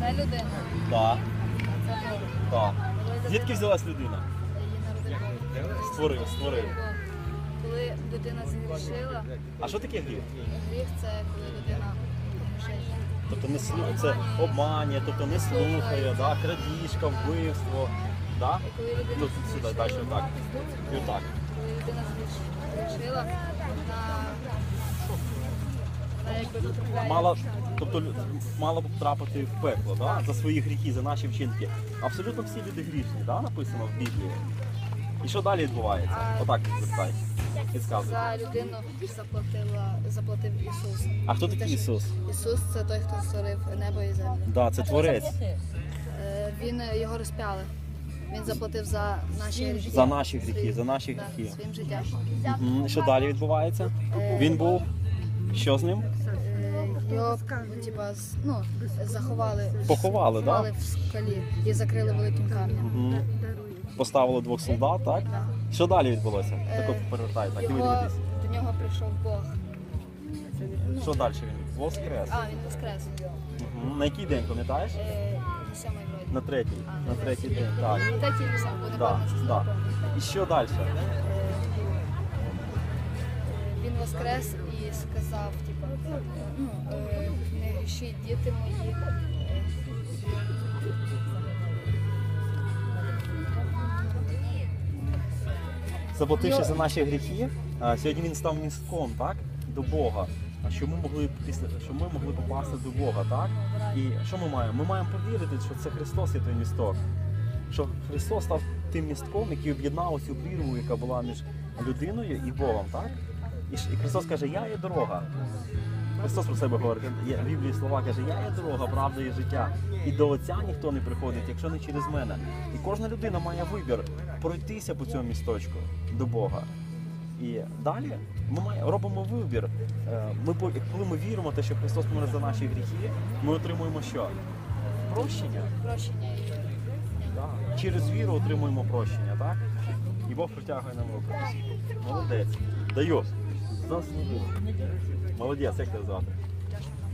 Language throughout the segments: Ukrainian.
Це людина. Так. Так. Звідки взялась людина? Створив, створив. Коли людина згрішила, А що таке гріх? гріх це коли людина грішить. Тобто не слухає, це обманює, тобто не слухає, да? крадіжка, вбивство. Да? І коли людина Тут сюди, далі отак. І отак. коли людина згрішила, Мала, тобто мала б потрапити в пекло да? за свої гріхи, за наші вчинки. Абсолютно всі люди грішні, да? написано в Біблії. І що далі відбувається? Отак запитай. Підказуй. За людину заплатила, заплатив Ісус. А хто такий Ісус? Ісус це той, хто створив небо і землю. Да, це творець. Е, Він е, його розпяли. Він заплатив за наші гріхи. За наші гріхи, за наші Да, гріхи. своїм життям. Що далі відбувається? Він був. Що з ним? Е, Його типа, з- ну, заховали, Поховали, да? заховали в скалі і закрили великим камнем. Мгм. Поставили двох солдат, так? Да. Що далі відбулося? Так от перевертай, так, диви, Його, до нього прийшов Бог. Що далі він? Воскрес. А, він воскрес. Мгм. На який день, пам'ятаєш? Е, Сьомий вроді. На третій. А, На третій день, так. Третій не сам, бо не Да, да. І що далі? Воскрес і сказав, типу, ну, е, не грішіть, діти мої. Е, Заплативши за наші гріхи, сьогодні він став містком, так? До Бога. А що ми могли після що ми могли попасти до Бога, так? І що ми маємо? Ми маємо повірити, що це Христос є той місток. Що Христос став тим містком, який об'єднав цю прірву, яка була між людиною і Богом, так? І, Христос каже, я є дорога. Христос про себе говорить, в Біблії слова каже, я є дорога, правда і життя. І до Отця ніхто не приходить, якщо не через мене. І кожна людина має вибір пройтися по цьому місточку до Бога. І далі ми маємо, робимо вибір. Е, Ми, коли ми віримо, те, що Христос помер за наші гріхи, ми отримуємо що? Прощення. Прощення Да. Через віру отримуємо прощення, так? І Бог притягує нам руку. Молодець. Даю. Заслужив. Молодець, як тебе звати?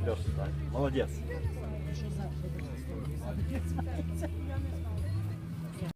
Льоша, так. Молодець.